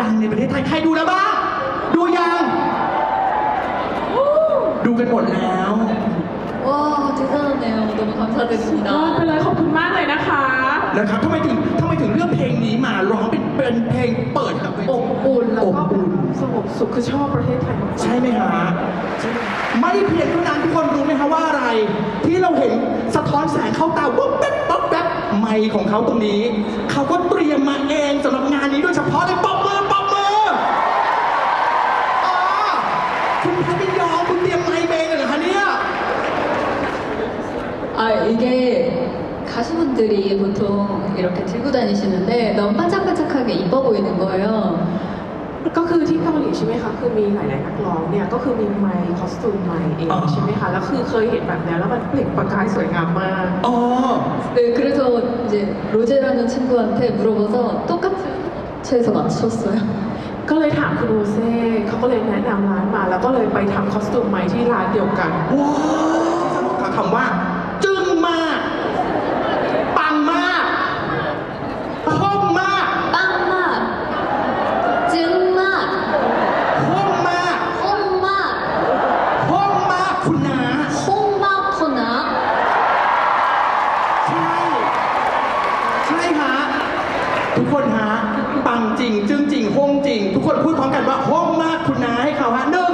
ดังในประเทศไทย ใครดูแล้วบ้าง ดูยัง ดูกันหมดแล้ว 와 대단하네요. 너무 ยอดไป 감사드립니다. เลยขอบคุณมากเลยนะคะ นะครับทำไมถึงทำไมถึงเลือกเพลงนี้มาร้องเป็นเป็นเพลงเปิดกับเว อ ที บอุ่นแล้ว อบ ก็ อุ่น สงบสุขคือชอบประเทศไทยมากๆ ใช่ไหมฮะไม่เพียงเท่านั้นทุกคนรู้ไหมฮะว่าอะไร ที่เราเห็นสะท้อนแสงเข้าตาวับแป๊บปั๊บแป๊บไมค์ของเขาตรงนี้ เขาก็เตรียมมาเองสำหรับงานนี้โดยเฉพาะเลยปรบมือปรบ ยอมคุณเตรียมไมค์เองเลยเหรอคะเนี่ย 아 이게 가수분들이 보통 이렇게 들고 다니시는데 너무 반짝반짝하게 이뻐 보이는 거예요. ก็คือที่เกาหลีใช่ไหมคะ คือมีหลาย ๆ นักร้องเนี่ย ก็คือมีไมค์คอสตูมไมค์เอง อ๋อ ใช่ไหมคะ แล้วคือเคยเห็นแบบนี้แล้วมันเปล่งประกายสวยงามมาก อ๋อ 네 그래서 이제 로제라는 친구한테 물어봐서 똑같은 업체에서 맞췄어요. ก็เลยถามคุณโรเซ่เขาก็เลยแนะนำร้านมา แล้วก็เลยไปทำคอสตูมไมค์ที่ร้านเดียวกัน ว้าวคำว่า ทุกคนฮะปังจริงจึ้งจริงห้องจริง ทุกคนพูดพร้อมกันว่าห้องมากคุณนาให้เขาฮะเนอ